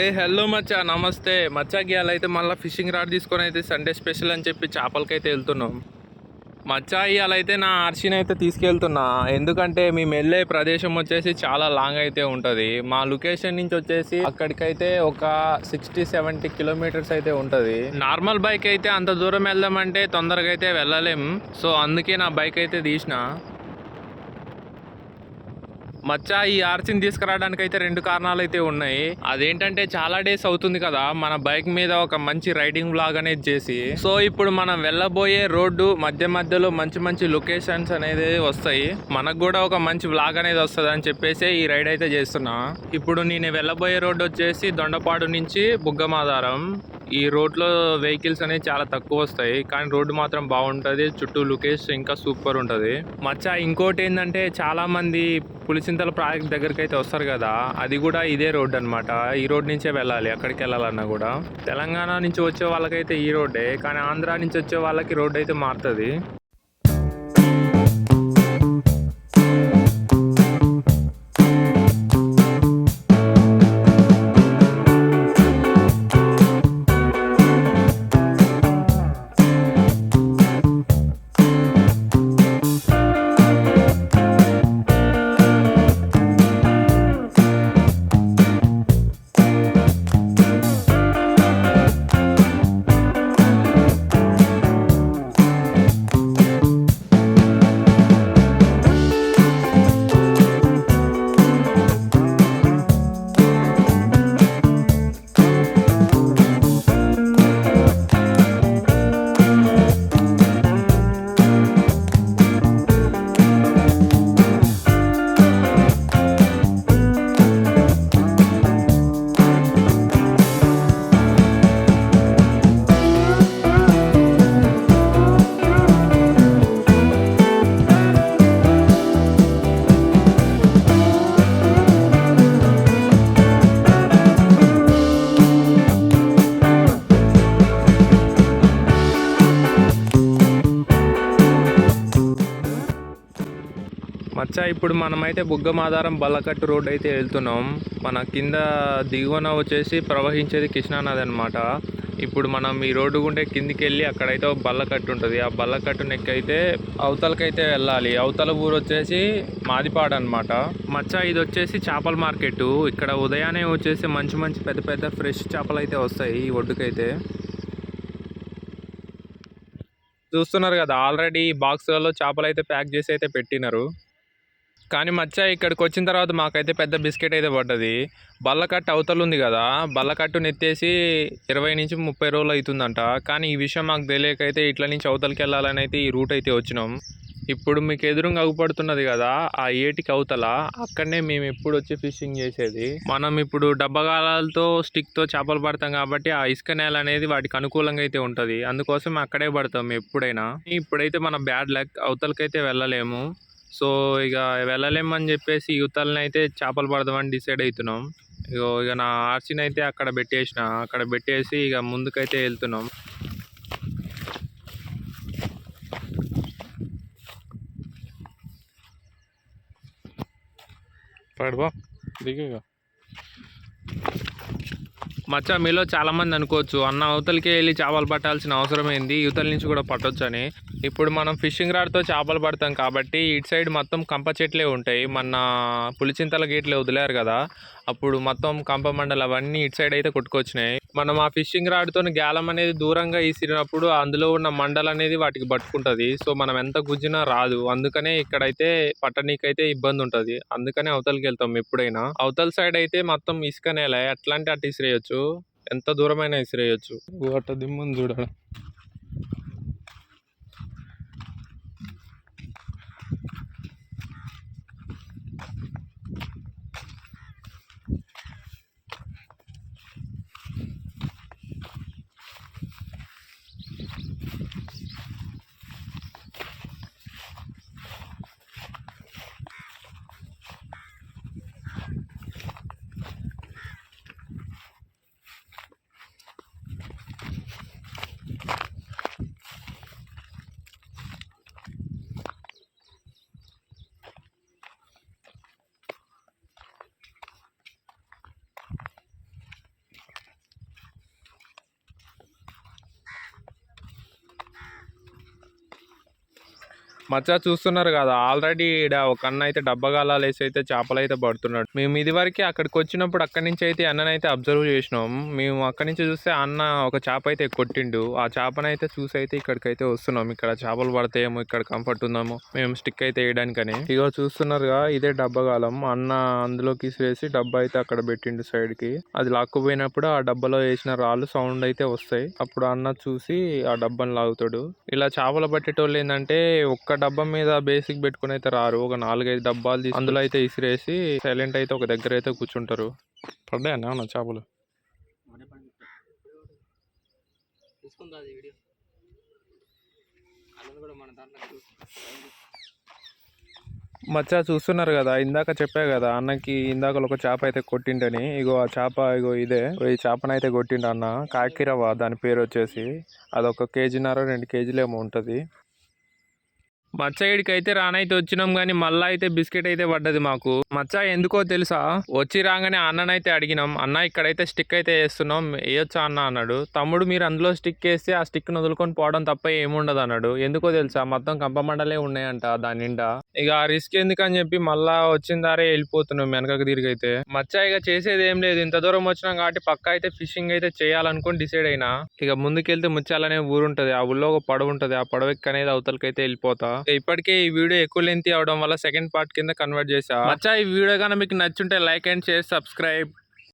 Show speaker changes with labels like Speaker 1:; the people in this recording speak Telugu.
Speaker 1: ఏ హలో మచ్చా నమస్తే. మచ్చా గీయాల అయితే మళ్ళీ ఫిషింగ్ రాడ్ తీసుకొని అయితే సండే స్పెషల్ అని చెప్పి చేపలకైతే వెళ్తున్నాం. మచ్చా ఇవాళ అయితే నా ఆర్షిని అయితే తీసుకెళ్తున్నా. ఎందుకంటే మేము వెళ్ళే ప్రదేశం వచ్చేసి చాలా లాంగ్ అయితే ఉంటుంది. మా లొకేషన్ నుంచి వచ్చేసి అక్కడికైతే ఒక సిక్స్టీ సెవెంటీ కిలోమీటర్స్ అయితే ఉంటుంది. నార్మల్ బైక్ అయితే అంత దూరం వెళ్దామంటే తొందరగా అయితే వెళ్ళలేం. సో అందుకే నా బైక్ అయితే తీసిన. మచ్చా ఈ ఆర్చిని తీసుకురావడానికి అయితే రెండు కారణాలు అయితే ఉన్నాయి. అదేంటంటే చాలా డేస్ అవుతుంది కదా మన బైక్ మీద ఒక మంచి రైడింగ్ బ్లాగ్ అనేది చేసి. సో ఇప్పుడు మనం వెళ్ళబోయే రోడ్డు మధ్య మధ్యలో మంచి మంచి లొకేషన్స్ అనేది వస్తాయి. మనకు కూడా ఒక మంచి బ్లాగ్ అనేది వస్తుంది అని చెప్పేసి ఈ రైడ్ అయితే చేస్తున్నా. ఇప్పుడు నేను వెళ్ళబోయే రోడ్డు వచ్చేసి దొండపాడు నుంచి బుగ్గమాధారం ఈ రోడ్లో వెహికల్స్ అనేవి చాలా తక్కువ వస్తాయి కానీ రోడ్డు మాత్రం బాగుంటుంది. చుట్టూ లుకేష్ ఇంకా సూపర్ ఉంటుంది. మచ్చా ఇంకోటి ఏంటంటే చాలామంది పులిచింతల ప్రాజెక్ట్ దగ్గరికి అయితే వస్తారు కదా అది కూడా ఇదే రోడ్ అన్నమాట. ఈ రోడ్ నుంచే వెళ్ళాలి అక్కడికి వెళ్ళాలన్నా కూడా. తెలంగాణ నుంచి వచ్చే వాళ్ళకైతే ఈ రోడ్డే కానీ ఆంధ్ర నుంచి వచ్చే వాళ్ళకి రోడ్ అయితే మారుతుంది. మచ్చా ఇప్పుడు మనమైతే బుగ్గమాధారం బల్లకట్టు రోడ్ అయితే వెళ్తున్నాం. మన కింద దిగువన వచ్చేసి ప్రవహించేది కృష్ణానది అనమాట ఇప్పుడు మనం ఈ రోడ్డు గుంటే కిందికి వెళ్ళి అక్కడైతే ఒక బల్లకట్టు ఉంటుంది. ఆ బల్లకట్టు నెక్కైతే అవతలకైతే వెళ్ళాలి. అవతల ఊరు వచ్చేసి మాదిపాడు అనమాట మచ్చా ఇది వచ్చేసి చేపల మార్కెట్ ఇక్కడ ఉదయాన్నే వచ్చేసి మంచి మంచి పెద్ద పెద్ద ఫ్రెష్ చేపలు అయితే వస్తాయి ఈ ఒడ్డుకైతే. చూస్తున్నారు కదా ఆల్రెడీ బాక్స్లలో చేపలు అయితే ప్యాక్ చేసి అయితే పెట్టినారు. కానీ మచ్చ ఇక్కడికి వచ్చిన తర్వాత మాకైతే పెద్ద బిస్కెట్ అయితే పడ్డది. బల్లకట్టు అవతలు ఉంది కదా బల్లకట్టు నెత్తేసి ఇరవై నుంచి ముప్పై రోజులు అవుతుందంట. కానీ ఈ విషయం మాకు తెలియకైతే ఇట్ల నుంచి అవతలకి వెళ్ళాలని అయితే ఈ రూట్ అయితే వచ్చినాం. ఇప్పుడు మీకు ఎదురుగా అగుపడుతున్నది కదా ఆ ఏటికి అవతల అక్కడనే మేము ఎప్పుడు వచ్చి ఫిషింగ్ చేసేది. మనం ఇప్పుడు డబ్బగాలతో స్టిక్తో చేపలు పడతాం కాబట్టి ఆ ఇసుక నేల అనేది వాటికి అనుకూలంగా అయితే ఉంటుంది. అందుకోసం అక్కడే పడతాం ఎప్పుడైనా. ఇప్పుడైతే మన బ్యాడ్ లక్ అవతలకైతే వెళ్ళలేము. సో ఇక వెళ్ళలేమని చెప్పేసి యువతలని అయితే చేపలు పడదామని డిసైడ్ అవుతున్నాం ఇగో ఇక నా ఆర్సీని అయితే అక్కడ పెట్టేసిన. అక్కడ పెట్టేసి ఇక ముందుకైతే వెళ్తున్నాం. పడుకో దిగు మచ్చా మీలో చాలామంది అనుకోవచ్చు అన్న అవతలకే వెళ్ళి చేపలు పట్టాల్సిన అవసరం ఏంది? యువతల నుంచి కూడా పట్టొచ్చు అని ఇప్పుడు మనం ఫిషింగ్ రాడ్తో చేపలు పడతాం కాబట్టి ఇటు సైడ్ మొత్తం కంప చెట్లే ఉంటాయి. మన పులిచింతల గేట్లే వదిలేరు కదా అప్పుడు మొత్తం కంప మండలు అవన్నీ ఇటు సైడ్ అయితే కొట్టుకొచ్చినాయి. మనం ఆ ఫిషింగ్ రాడ్తో గ్యాలం అనేది దూరంగా ఈసిరినప్పుడు అందులో ఉన్న మండలు అనేది వాటికి పట్టుకుంటుంది. సో మనం ఎంత గుజ్జినా రాదు. అందుకనే ఇక్కడైతే పట్టనీకైతే ఇబ్బంది ఉంటుంది. అందుకనే అవతలకి వెళ్తాం ఎప్పుడైనా. అవతల సైడ్ అయితే మొత్తం ఇసుక నేల. ఎట్లాంటి అటు ఇసిరేయచ్చు. ఎంత దూరమైనా ఇసిరేయచ్చు అట్ట దిమ్ముని చూడ మచ్చ చూస్తున్నారు కదా ఆల్రెడీ ఇక్కడ ఒక అన్న అయితే డబ్బగాలాలు వేసి అయితే చేపలు అయితే పడుతున్నాడు. మేము ఇది వరకు అక్కడికి వచ్చినప్పుడు అక్కడి నుంచి అయితే అన్ననైతే అబ్జర్వ్ చేసినాం. మేము అక్కడి నుంచి చూస్తే అన్న ఒక చేప అయితే కొట్టిండు. ఆ చేపనైతే చూసి అయితే ఇక్కడికైతే వస్తున్నాం. ఇక్కడ చేపలు పడతాయేమో ఇక్కడ కంఫర్ట్ ఉందామో మేము స్టిక్ అయితే వేయడానికని. ఇగో చూస్తున్నారుగా ఇదే డబ్బగాలం అన్న అందులోకి వేసి డబ్బా అయితే అక్కడ పెట్టిండు సైడ్కి. అది లాక్కుపోయినప్పుడు ఆ డబ్బాలో వేసిన రాళ్ళు సౌండ్ అయితే వస్తాయి. అప్పుడు అన్న చూసి ఆ డబ్బాని లాగుతాడు. ఇలా చేపలు పట్టేటోళ్ళు ఏంటంటే ఒక్క డబ్బా మీద బేసిక్ పెట్టుకుని అయితే రారు. ఒక నాలుగైదు డబ్బాలు తీసి అందులో అయితే ఇసిరేసి సైలెంట్ అయితే ఒక దగ్గర అయితే కూర్చుంటారు. అన్న అవునా చేపలు?
Speaker 2: మచ్చ
Speaker 1: మచ్చా చూస్తున్నారు కదా ఇందాక చెప్పా కదా అన్నకి ఇందాక ఒక చేప అయితే కొట్టిండని. ఇగో ఆ చేప ఇగో ఇదే. ఈ చేపనైతే కొట్టిండు అన్న. కాకిరవ దాని పేరు వచ్చేసి. అదొక కేజీన్నర రెండు కేజీలు ఏమో ఉంటుంది. మచ్చగిడికి అయితే రానైతే వచ్చినాం కానీ మళ్ళా అయితే బిస్కెట్ అయితే పడ్డది మాకు. మచ్చ ఎందుకో తెలుసా? వచ్చి రాగానే అన్ననైతే అడిగినాం. అన్న ఇక్కడైతే స్టిక్ అయితే వేస్తున్నాం. వేయొచ్చా అన్న అన్నాడు. తమ్ముడు మీరు అందులో స్టిక్ వేస్తే ఆ స్టిక్ వదులుకొని పోవడం తప్ప ఏముండదు అన్నాడు. ఎందుకో తెలుసా? మొత్తం కంపమండలే ఉన్నాయంట దాని నిండా. ఇక ఆ రిస్క్ ఎందుకని చెప్పి మళ్ళా వచ్చిన దారే వెళ్ళిపోతున్నాం వెనకకు తిరిగైతే మచ్చ ఇక చేసేది ఏం లేదు. ఇంత దూరం వచ్చినాం కాబట్టి పక్క అయితే ఫిషింగ్ అయితే చేయాలనుకుని డిసైడ్ అయినా. ఇక ముందుకెళ్తే ముచ్చాలనే ఊరుంటది. ఆ ఊళ్ళో ఒక పడవ ఉంటది. ఆ పడవ ఎక్కనేది అవతలకైతే వెళ్ళిపోతా. ఇప్పటికే ఈ వీడియో ఎక్కువ లెంత్ అవడం వల్ల సెకండ్ పార్ట్ కింద కన్వర్ట్ చేసా మచ్చా ఈ వీడియో కానీ మీకు నచ్చుంటే లైక్ అండ్ షేర్ సబ్స్క్రైబ్